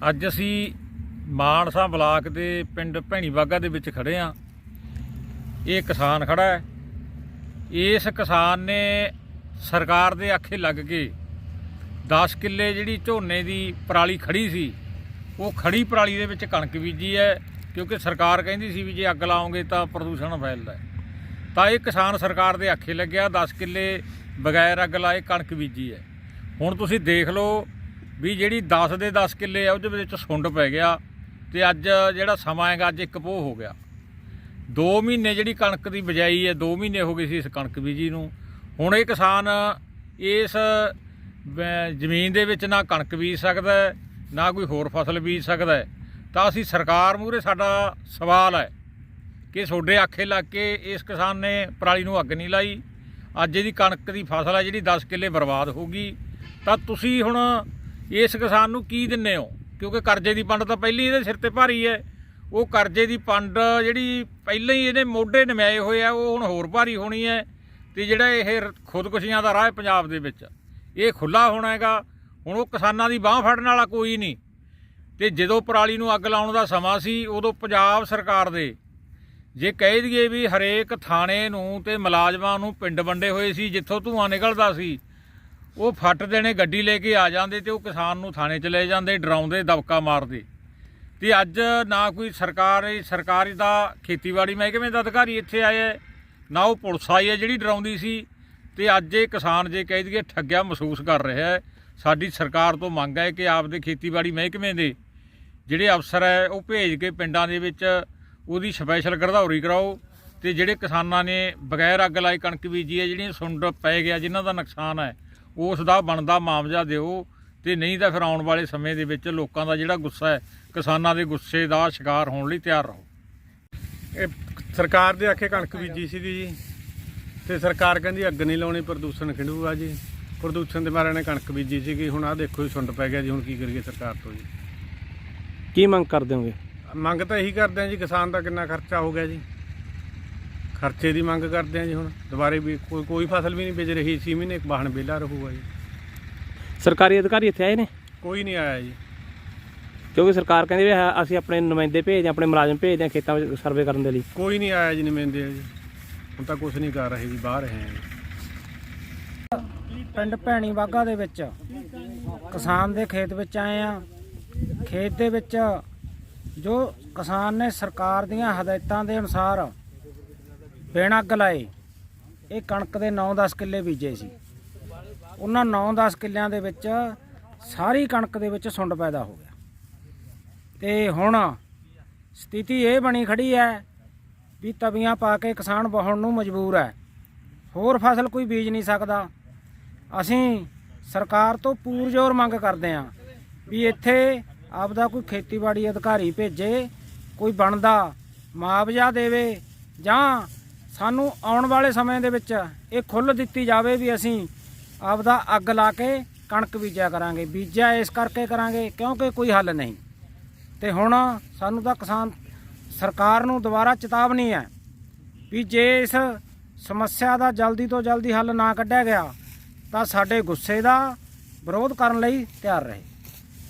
ਅੱਜ ਅਸੀਂ ਮਾਨਸਾ ਬਲਾਕ ਦੇ ਪਿੰਡ ਭੈਣੀ ਬਾਗਾ ਦੇ ਵਿੱਚ ਖੜੇ ਆ ਇਹ ਕਿਸਾਨ ਖੜਾ ਹੈ। ਇਸ ਕਿਸਾਨ ਨੇ ਸਰਕਾਰ ਦੇ ਆਖੇ ਲੱਗ ਕੇ 10 ਕਿੱਲੇ ਜਿਹੜੀ ਝੋਨੇ ਦੀ ਪਰਾਲੀ ਖੜੀ ਸੀ, ਉਹ ਖੜੀ ਪਰਾਲੀ ਦੇ ਵਿੱਚ ਕਣਕ ਬੀਜੀ ਹੈ, ਕਿਉਂਕਿ ਸਰਕਾਰ ਕਹਿੰਦੀ ਸੀ ਵੀ ਜੇ ਅੱਗ ਲਾਓਗੇ ਤਾਂ ਪ੍ਰਦੂਸ਼ਣ ਫੈਲਦਾ ਤਾਂ ਇਹ ਕਿਸਾਨ ਸਰਕਾਰ ਦੇ ਆਖੇ ਲੱਗਿਆ 10 ਕਿੱਲੇ ਬਗੈਰ ਅੱਗ ਲਾਏ ਕਣਕ ਬੀਜੀ ਹੈ। ਹੁਣ ਤੁਸੀਂ ਦੇਖ ਲਓ ਵੀ ਜਿਹੜੀ 10 ਦੇ 10 ਕਿੱਲੇ ਆ ਉਹਦੇ ਵਿੱਚ ਸੁੰਡ ਪੈ ਗਿਆ ਤੇ ਅੱਜ ਜਿਹੜਾ ਸਮਾਂ ਹੈਗਾ, ਅੱਜ ਇੱਕ ਪੋਹ ਹੋ ਗਿਆ। 2 ਮਹੀਨੇ ਜਿਹੜੀ ਕਣਕ ਦੀ ਬਜਾਈ ਹੈ 2 ਮਹੀਨੇ ਹੋ ਗਏ ਸੀ ਇਸ ਕਣਕ ਬੀਜੀ ਨੂੰ। ਹੁਣ ਇਹ ਕਿਸਾਨ ਇਸ ਜ਼ਮੀਨ ਦੇ ਵਿੱਚ ਨਾ ਕਣਕ ਬੀਜ ਸਕਦਾ ਨਾ ਕੋਈ ਹੋਰ ਫਸਲ ਬੀਜ ਸਕਦਾ ਤਾਂ ਅਸੀਂ ਸਰਕਾਰ ਮੂਹਰੇ ਸਾਡਾ ਸਵਾਲ ਹੈ ਕਿ ਤੁਹਾਡੇ ਆਖੇ ਲੱਗ ਕੇ ਇਸ ਕਿਸਾਨ ਨੇ ਪਰਾਲੀ ਨੂੰ ਅੱਗ ਨਹੀਂ ਲਾਈ। ਅੱਜ ਇਹਦੀ ਕਣਕ ਦੀ ਫਸਲ ਹੈ ਜਿਹੜੀ 10 ਕਿੱਲੇ ਬਰਬਾਦ ਹੋ ਗਈ। ਤਾਂ ਤੁਸੀਂ ਹੁਣ ਇਸ ਕਿਸਾਨ ਨੂੰ ਕੀ ਦਿੰਨੇ ਹੋ? ਕਿਉਂਕਿ ਕਰਜ਼ੇ ਦੀ ਪੰਡ ਤਾਂ ਪਹਿਲੀ ਇਹਦੇ ਸਿਰ ਤੇ ਭਾਰੀ ਹੈ। ਉਹ ਕਰਜ਼ੇ ਦੀ ਪੰਡ ਜਿਹੜੀ ਪਹਿਲਾਂ ਹੀ ਇਹਨੇ ਮੋਢੇ ਨਮਾਏ ਹੋਏ ਆ, ਉਹ ਹੁਣ ਹੋਰ ਭਾਰੀ ਹੋਣੀ ਹੈ ਤੇ ਜਿਹੜਾ ਇਹ ਖੁਦਕੁਸ਼ੀਆਂ ਦਾ ਰਾਹ ਪੰਜਾਬ ਦੇ ਵਿੱਚ। ਇਹ ਖੁੱਲਾ ਹੋਣਾ ਹੈਗਾ। ਹੁਣ ਉਹ ਕਿਸਾਨਾਂ ਦੀ ਬਾਹ ਫੜਨ ਵਾਲਾ ਕੋਈ ਨਹੀਂ। ਤੇ ਜਦੋਂ ਪਰਾਲੀ ਨੂੰ ਅੱਗ ਲਾਉਣ ਦਾ ਸਮਾਂ ਸੀ, ਉਦੋਂ ਪੰਜਾਬ ਸਰਕਾਰ ਦੇ ਜੇ ਕਹਿ ਦਈਏ ਵੀ ਹਰੇਕ ਥਾਣੇ ਨੂੰ ਤੇ ਮੁਲਾਜ਼ਮਾਂ ਨੂੰ ਪਿੰਡ ਵੰਡੇ ਹੋਏ ਸੀ, ਜਿੱਥੋਂ ਧੂਆਂ ਨਿਕਲਦਾ ਸੀ ਉਹ ਫੱਟ ਦੇਣੇ ਗੱਡੀ ਲੈ ਕੇ ਆ ਜਾਂਦੇ ਤੇ ਉਹ ਕਿਸਾਨ ਨੂੰ ਥਾਣੇ ਚ ਲੈ ਜਾਂਦੇ ਡਰਾਉਂਦੇ ਦਬਕਾ ਮਾਰਦੇ। ਤੇ ਅੱਜ ਨਾ ਕੋਈ ਸਰਕਾਰੀ ਸਰਕਾਰੀ ਦਾ ਖੇਤੀਬਾੜੀ ਮਹਿਕਮੇ ਦਾ ਅਧਿਕਾਰੀ ਇੱਥੇ ਆਇਆ ਹੈ, ਨਾ ਉਹ ਪੁਲਿਸ ਆਈ ਹੈ ਜਿਹੜੀ ਡਰਾਉਂਦੀ ਸੀ। ਤੇ ਅੱਜ ਇਹ ਕਿਸਾਨ ਜੇ ਕਹਿ ਦਈਏ ਠੱਗਿਆ ਮਹਿਸੂਸ ਕਰ ਰਿਹਾ ਹੈ। ਸਾਡੀ ਸਰਕਾਰ ਤੋਂ ਮੰਗ ਹੈ ਕਿ ਆਪਦੇ ਖੇਤੀਬਾੜੀ ਮਹਿਕਮੇ ਦੇ ਜਿਹੜੇ ਅਫਸਰ ਹੈ ਉਹ ਭੇਜ ਕੇ ਪਿੰਡਾਂ ਦੇ ਵਿੱਚ ਉਹਦੀ ਸਪੈਸ਼ਲ ਗਰਧੌਰੀ ਕਰਾਓ। ਤੇ ਜਿਹੜੇ ਕਿਸਾਨਾਂ ਨੇ ਬਗੈਰ ਅੱਗ ਲਾਈ ਕਣਕ ਬੀਜੀ ਹੈ ਜਿਹੜੀਆਂ ਸੁੰਡ ਪੈ ਗਿਆ ਜਿਨ੍ਹਾਂ ਦਾ ਨੁਕਸਾਨ ਹੈ ਉਸ ਦਾ ਬਣਦਾ ਮੁਆਵਜ਼ਾ ਦਿਓ ਤੇ ਨਹੀਂ ਤਾਂ ਫਿਰ ਆਉਣ ਵਾਲੇ ਸਮੇਂ ਦੇ ਵਿੱਚ ਲੋਕਾਂ ਦਾ ਜਿਹੜਾ ਗੁੱਸਾ ਹੈ ਕਿਸਾਨਾਂ ਦੇ ਗੁੱਸੇ ਦਾ ਸ਼ਿਕਾਰ ਹੋਣ ਲਈ ਤਿਆਰ ਰਹੋ। ਇਹ ਸਰਕਾਰ ਦੇ ਆਖੇ ਕਣਕ ਬੀਜੀ ਸੀਗੀ ਜੀ ਤੇ ਸਰਕਾਰ ਕਹਿੰਦੀ ਅੱਗ ਨਹੀਂ ਲਾਉਣੀ ਪ੍ਰਦੂਸ਼ਣ ਖਿੰਡੂਗਾ ਜੀ। ਪ੍ਰਦੂਸ਼ਣ ਦੇ ਮਾਰੇ ਨੇ ਕਣਕ ਬੀਜੀ ਸੀਗੀ ਹੁਣ ਆਹ ਦੇਖੋ ਜੀ ਸੁੰਡ ਪੈ ਗਿਆ ਜੀ ਹੁਣ ਕੀ ਕਰੀਏ ਸਰਕਾਰ ਤੋਂ ਜੀ। ਕੀ ਮੰਗ ਕਰਦੇ ਹੋਗੇ? ਮੰਗ ਤਾਂ ਇਹੀ ਕਰਦੇ ਆ ਜੀ ਕਿਸਾਨ ਦਾ ਕਿੰਨਾ ਖਰਚਾ ਹੋ ਗਿਆ ਜੀ। ਖਰਚੇ ਦੀ ਮੰਗ ਕਰਦੇ ਆ ਜੀ ਹੁਣ। ਦੁਬਾਰੇ ਵੀ ਕੋਈ ਕੋਈ ਫਸਲ ਵੀ ਨਹੀਂ ਬੀਜ ਰਹੀ 6 ਮਹੀਨੇ ਵਾਹਣ ਵਿਹਲਾ ਰਹੂਗਾ ਜੀ। ਸਰਕਾਰੀ ਅਧਿਕਾਰੀ ਇੱਥੇ ਆਏ ਨੇ? ਕੋਈ ਨਹੀਂ ਆਇਆ ਜੀ। ਕਿਉਂਕਿ ਸਰਕਾਰ ਕਹਿੰਦੀ ਵੀ ਹਾਂ, ਅਸੀਂ ਆਪਣੇ ਨੁਮਾਇੰਦੇ ਭੇਜਦੇ ਹਾਂ ਆਪਣੇ ਮੁਲਾਜ਼ਮ ਭੇਜਦੇ ਹਾਂ ਖੇਤਾਂ ਵਿੱਚ ਸਰਵੇ ਕਰਨ ਦੇ ਲਈ। ਕੋਈ ਨਹੀਂ ਆਇਆ ਜੀ ਨਮਿੰਦੇ ਜੀ। ਹੁਣ ਤਾਂ ਕੁਝ ਨਹੀਂ ਕਰ ਰਹੇ ਜੀ ਬਾਹਰ ਰਹੇ ਆ ਜੀ। ਪਿੰਡ ਭੈਣੀ ਬਾਗਾ ਦੇ ਵਿੱਚ ਕਿਸਾਨ ਦੇ ਖੇਤ ਵਿੱਚ ਆਏ ਆ। ਖੇਤ ਦੇ ਵਿੱਚ ਜੋ ਕਿਸਾਨ ਨੇ ਸਰਕਾਰ ਦੀਆਂ ਹਦਾਇਤਾਂ ਦੇ ਅਨੁਸਾਰ ਬਿਨ ਅੱਗ ਲਾਏ ਇਹ ਕਣਕ ਦੇ 9-10 ਕਿੱਲੇ ਬੀਜੇ ਸੀ। ਉਹਨਾਂ 9-10 ਕਿੱਲਿਆਂ ਦੇ ਵਿੱਚ ਸਾਰੀ ਕਣਕ ਦੇ ਵਿੱਚ ਸੁੰਡ ਪੈਦਾ ਹੋ ਗਿਆ। ਤੇ ਹੁਣ ਸਥਿਤੀ ਇਹ ਬਣੀ ਖੜੀ ਹੈ ਵੀ ਤਵੀਆਂ ਪਾ ਕੇ ਕਿਸਾਨ ਬਹੁਣ ਨੂੰ ਮਜਬੂਰ ਹੈ। ਹੋਰ ਫਸਲ ਕੋਈ ਬੀਜ ਨਹੀਂ ਸਕਦਾ। ਅਸੀਂ ਸਰਕਾਰ ਤੋਂ ਪੂਰਜ਼ੋਰ ਮੰਗ ਕਰਦੇ ਹਾਂ ਵੀ ਇੱਥੇ ਆਪਦਾ ਕੋਈ ਖੇਤੀਬਾੜੀ ਅਧਿਕਾਰੀ ਭੇਜੇ, ਕੋਈ ਬਣਦਾ ਮੁਆਵਜ਼ਾ ਦੇਵੇ ਜਾਂ ਸਾਨੂੰ ਆਉਣ ਵਾਲੇ ਸਮੇਂ ਦੇ ਵਿੱਚ ਇਹ ਖੁੱਲ੍ਹ ਦਿੱਤੀ ਜਾਵੇ ਵੀ ਅਸੀਂ ਆਪਦਾ ਅੱਗ ਲਾ ਕੇ ਕਣਕ ਬੀਜਿਆ ਕਰਾਂਗੇ। ਬੀਜਿਆ ਇਸ ਕਰਕੇ ਕਰਾਂਗੇ ਕਿਉਂਕਿ ਕੋਈ ਹੱਲ ਨਹੀਂ। ਤੇ ਹੁਣ ਸਾਨੂੰ ਤਾਂ ਕਿਸਾਨ ਸਰਕਾਰ ਨੂੰ ਦੁਬਾਰਾ ਚੇਤਾਵਨੀ ਹੈ ਵੀ ਜੇ ਇਸ ਸਮੱਸਿਆ ਦਾ ਜਲਦੀ ਤੋਂ ਜਲਦੀ ਹੱਲ ਨਾ ਕੱਢਿਆ ਗਿਆ ਤਾਂ ਸਾਡੇ ਗੁੱਸੇ ਦਾ ਵਿਰੋਧ ਕਰਨ ਲਈ ਤਿਆਰ ਰਹੇ।